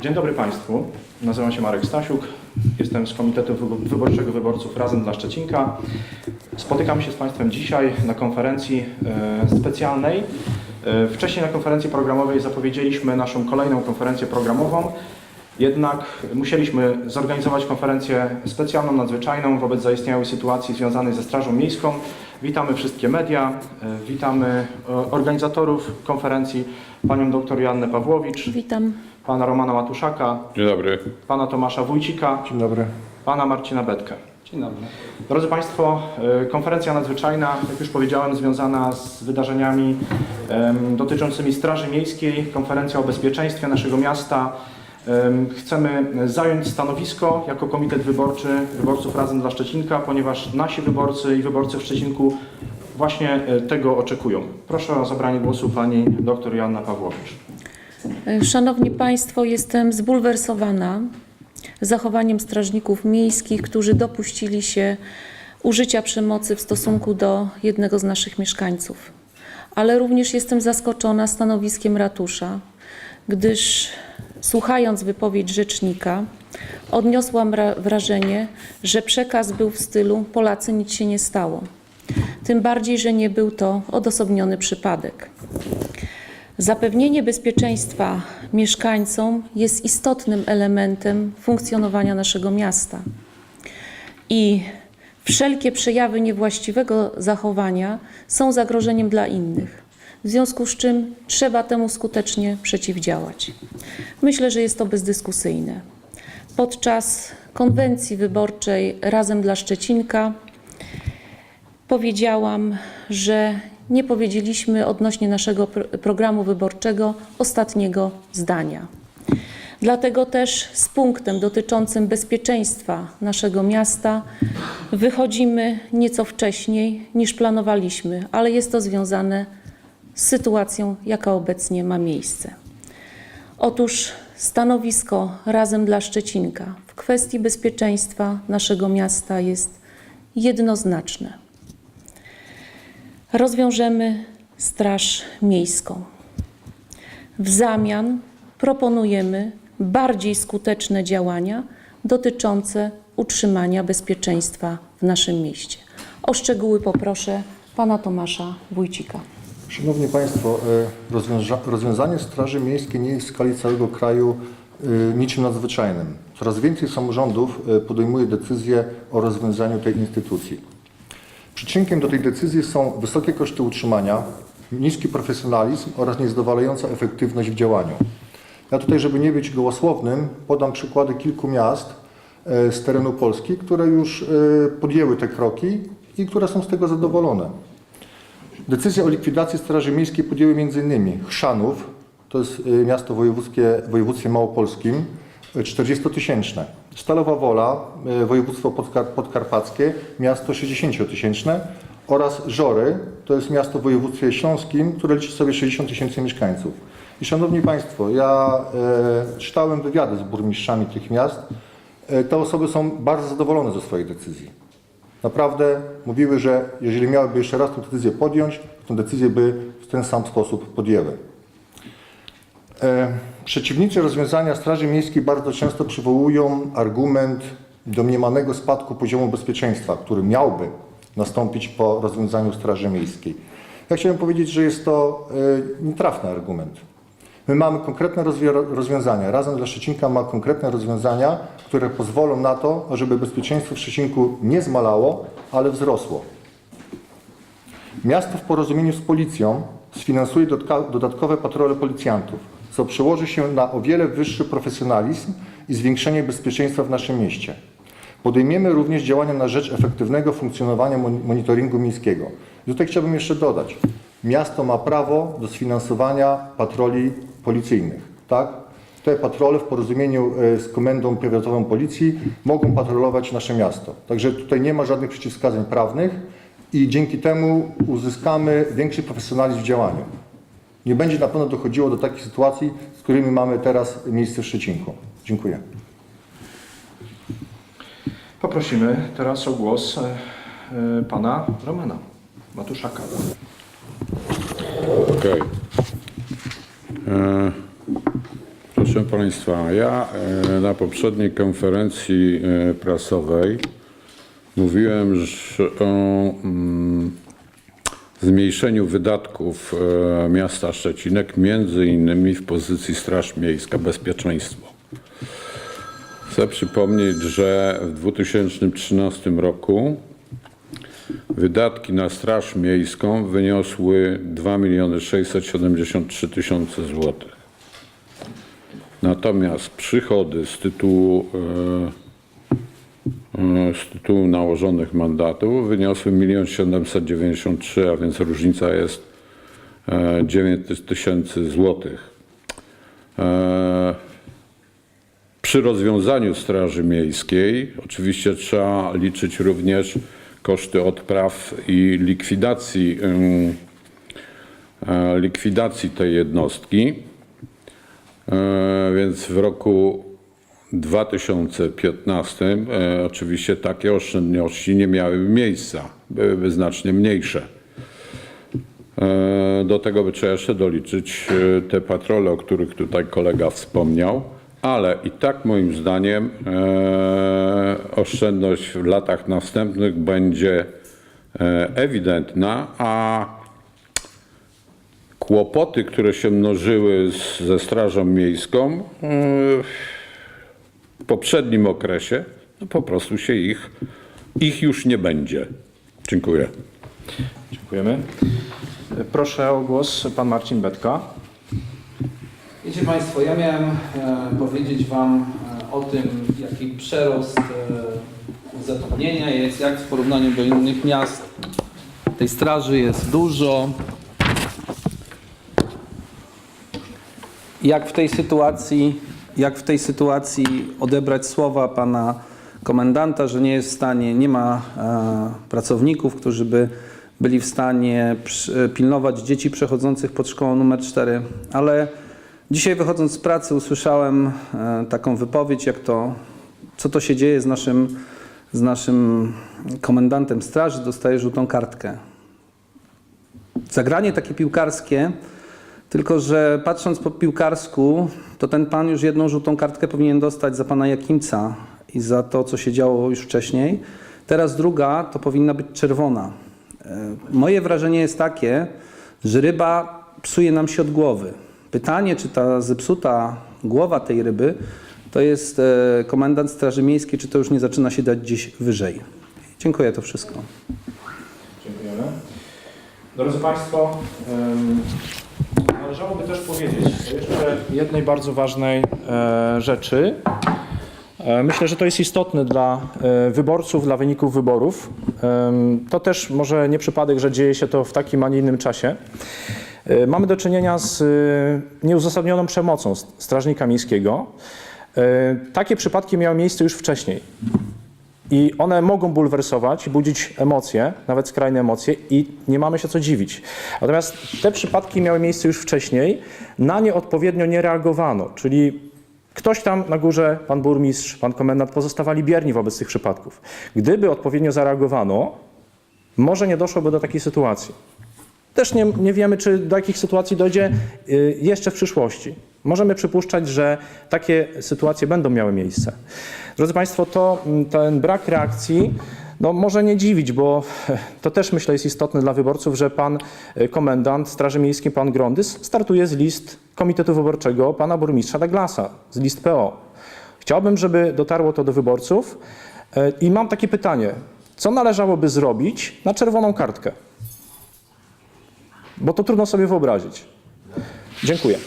Dzień dobry Państwu. Nazywam się Marek Stasiuk. Jestem z Komitetu Wybo- Wyborczego Wyborców Razem dla Szczecinka. Spotykam się z Państwem dzisiaj na konferencji e, specjalnej. E, Wcześniej na konferencji programowej zapowiedzieliśmy naszą kolejną konferencję programową. Jednak musieliśmy zorganizować konferencję specjalną, nadzwyczajną wobec zaistniałej sytuacji związanej ze Strażą Miejską. Witamy wszystkie media, e, witamy organizatorów konferencji, panią dr Joannę Pawłowicz, Witam. Pana Romana Matuszaka, Dzień dobry. pana Tomasza Wójcika, Dzień dobry. pana Marcina Betkę. Dzień dobry. Drodzy Państwo, e, konferencja nadzwyczajna, jak już powiedziałem, związana z wydarzeniami em, dotyczącymi Straży Miejskiej, konferencja o bezpieczeństwie naszego miasta. Em, Chcemy zająć stanowisko jako Komitet Wyborczy Wyborców Razem dla Szczecinka, ponieważ nasi wyborcy i wyborcy w Szczecinku właśnie e, tego oczekują. Proszę o zabranie głosu pani dr Joanna Pawłowicz. Szanowni Państwo, jestem zbulwersowana zachowaniem strażników miejskich, którzy dopuścili się użycia przemocy w stosunku do jednego z naszych mieszkańców. Ale również jestem zaskoczona stanowiskiem ratusza, gdyż słuchając wypowiedź rzecznika, odniosłam ra- wrażenie, że przekaz był w stylu Polacy nic się nie stało. Tym bardziej, że nie był to odosobniony przypadek. Zapewnienie bezpieczeństwa mieszkańcom jest istotnym elementem funkcjonowania naszego miasta. I wszelkie przejawy niewłaściwego zachowania są zagrożeniem dla innych. W związku z czym trzeba temu skutecznie przeciwdziałać. Myślę, że jest to bezdyskusyjne. Podczas konwencji wyborczej Razem dla Szczecinka powiedziałam, że nie powiedzieliśmy odnośnie naszego pro- programu wyborczego ostatniego zdania. Dlatego też z punktem dotyczącym bezpieczeństwa naszego miasta wychodzimy nieco wcześniej niż planowaliśmy, ale jest to związane z sytuacją, jaka obecnie ma miejsce. Otóż stanowisko Razem dla Szczecinka w kwestii bezpieczeństwa naszego miasta jest jednoznaczne rozwiążemy Straż Miejską. W zamian proponujemy bardziej skuteczne działania dotyczące utrzymania bezpieczeństwa w naszym mieście. O szczegóły poproszę pana Tomasza Wójcika. Szanowni Państwo, e, rozwiąza- rozwiązanie Straży Miejskiej nie jest w skali całego kraju e, niczym nadzwyczajnym. Coraz więcej samorządów e, podejmuje decyzję o rozwiązaniu tej instytucji. Przyczynkiem do tej decyzji są wysokie koszty utrzymania, niski profesjonalizm oraz niezadowalająca efektywność w działaniu. Ja tutaj, żeby nie być gołosłownym, podam przykłady kilku miast e, z terenu Polski, które już e, podjęły te kroki i które są z tego zadowolone. Decyzję o likwidacji Straży Miejskiej podjęły m.in. Chrzanów, to jest y, miasto wojewódzkie w województwie małopolskim, 40-tysięczne. Stalowa Wola, y, województwo podkar podkarpackie, miasto 60-tysięczne oraz Żory, to jest miasto w województwie śląskim, które liczy sobie 60 tysięcy mieszkańców. I Szanowni Państwo, ja e, czytałem wywiady z burmistrzami tych miast. E, te osoby są bardzo zadowolone ze swojej decyzji. Naprawdę mówiły, że jeżeli miałyby jeszcze raz tę decyzję podjąć, tę decyzję by w ten sam sposób podjęły. E, przeciwnicy rozwiązania Straży Miejskiej bardzo często przywołują argument domniemanego spadku poziomu bezpieczeństwa, który miałby nastąpić po rozwiązaniu Straży Miejskiej. Ja chciałem powiedzieć, że jest to e, nietrafny argument. My mamy konkretne rozwi- rozwiązania. Razem dla Szczecinka ma konkretne rozwiązania, które pozwolą na to, żeby bezpieczeństwo w Szczecinku nie zmalało, ale wzrosło. Miasto w porozumieniu z policją sfinansuje dodatkowe patrole policjantów, co przełoży się na o wiele wyższy profesjonalizm i zwiększenie bezpieczeństwa w naszym mieście. Podejmiemy również działania na rzecz efektywnego funkcjonowania mon- monitoringu miejskiego. I tutaj chciałbym jeszcze dodać, miasto ma prawo do sfinansowania patroli policyjnych. Tak? Te patrole w porozumieniu e, z Komendą Powiatową Policji mogą patrolować nasze miasto. Także tutaj nie ma żadnych przeciwwskazań prawnych i dzięki temu uzyskamy większy profesjonalizm w działaniu. Nie będzie na pewno dochodziło do takich sytuacji, z którymi mamy teraz miejsce w Szczecinku. Dziękuję. Poprosimy teraz o głos e, pana Romana Matuszaka. Okej. E, Proszę Państwa, ja e, na poprzedniej konferencji e, prasowej mówiłem że o mm, zmniejszeniu wydatków e, miasta Szczecinek, między innymi w pozycji Straż Miejska, bezpieczeństwo. Chcę przypomnieć, że w 2013 roku wydatki na Straż Miejską wyniosły 2 673 tysiące złotych. Natomiast przychody z tytułu, e, z tytułu nałożonych mandatów wyniosły 1 793 a więc różnica jest e, 9 tysięcy złotych. E, Przy rozwiązaniu Straży Miejskiej oczywiście trzeba liczyć również koszty odpraw i likwidacji, ym, e, likwidacji tej jednostki. E, Więc w roku 2015 e, oczywiście takie oszczędności nie miałyby miejsca, byłyby znacznie mniejsze. E, Do tego by trzeba jeszcze doliczyć e, te patrole, o których tutaj kolega wspomniał, ale i tak moim zdaniem oszczędność w latach następnych będzie ewidentna, a kłopoty, które się mnożyły ze Strażą Miejską w poprzednim okresie, no po prostu się ich, ich już nie będzie. Dziękuję. Dziękujemy. Proszę o głos pan Marcin Betka. Wiecie Państwo, ja miałem e, powiedzieć Wam e, o tym, jaki przerost e, zatrudnienia jest, jak w porównaniu do innych miast tej straży jest dużo. Jak w tej sytuacji, jak w tej sytuacji odebrać słowa pana komendanta, że nie jest w stanie, nie ma e, pracowników, którzy by byli w stanie przy- pilnować dzieci przechodzących pod szkołą numer 4, ale Dzisiaj wychodząc z pracy usłyszałem e, taką wypowiedź, jak to, co to się dzieje z naszym, z naszym komendantem straży, dostaje żółtą kartkę. Zagranie takie piłkarskie, tylko że patrząc po piłkarsku, to ten pan już jedną żółtą kartkę powinien dostać za pana Jakimca i za to, co się działo już wcześniej. Teraz druga to powinna być czerwona. E, Moje wrażenie jest takie, że ryba psuje nam się od głowy. Pytanie, czy ta zepsuta głowa tej ryby to jest e, komendant Straży Miejskiej, czy to już nie zaczyna się dać gdzieś wyżej. Dziękuję, to wszystko. Dziękujemy. Drodzy Państwo, em, należałoby też powiedzieć jeszcze jednej bardzo ważnej e, rzeczy. E, Myślę, że to jest istotne dla e, wyborców, dla wyników wyborów. To też może nie przypadek, że dzieje się to w takim, a nie innym czasie. Mamy do czynienia z nieuzasadnioną przemocą st- strażnika miejskiego. Takie przypadki miały miejsce już wcześniej. I one mogą bulwersować, budzić emocje, nawet skrajne emocje i nie mamy się co dziwić. Natomiast te przypadki miały miejsce już wcześniej, na nie odpowiednio nie reagowano, czyli ktoś tam na górze, pan burmistrz, pan komendant pozostawali bierni wobec tych przypadków. Gdyby odpowiednio zareagowano, może nie doszłoby do takiej sytuacji. Też nie, nie wiemy, czy do jakich sytuacji dojdzie y, jeszcze w przyszłości. Możemy przypuszczać, że takie sytuacje będą miały miejsce. Drodzy Państwo, to mm, ten brak reakcji no, może nie dziwić, bo to też myślę jest istotne dla wyborców, że pan y, komendant Straży Miejskiej, pan Grondys, startuje z list Komitetu Wyborczego pana burmistrza Douglasa, z list PO. Chciałbym, żeby dotarło to do wyborców y, i mam takie pytanie. Co należałoby zrobić na czerwoną kartkę? Bo to trudno sobie wyobrazić. Dziękuję.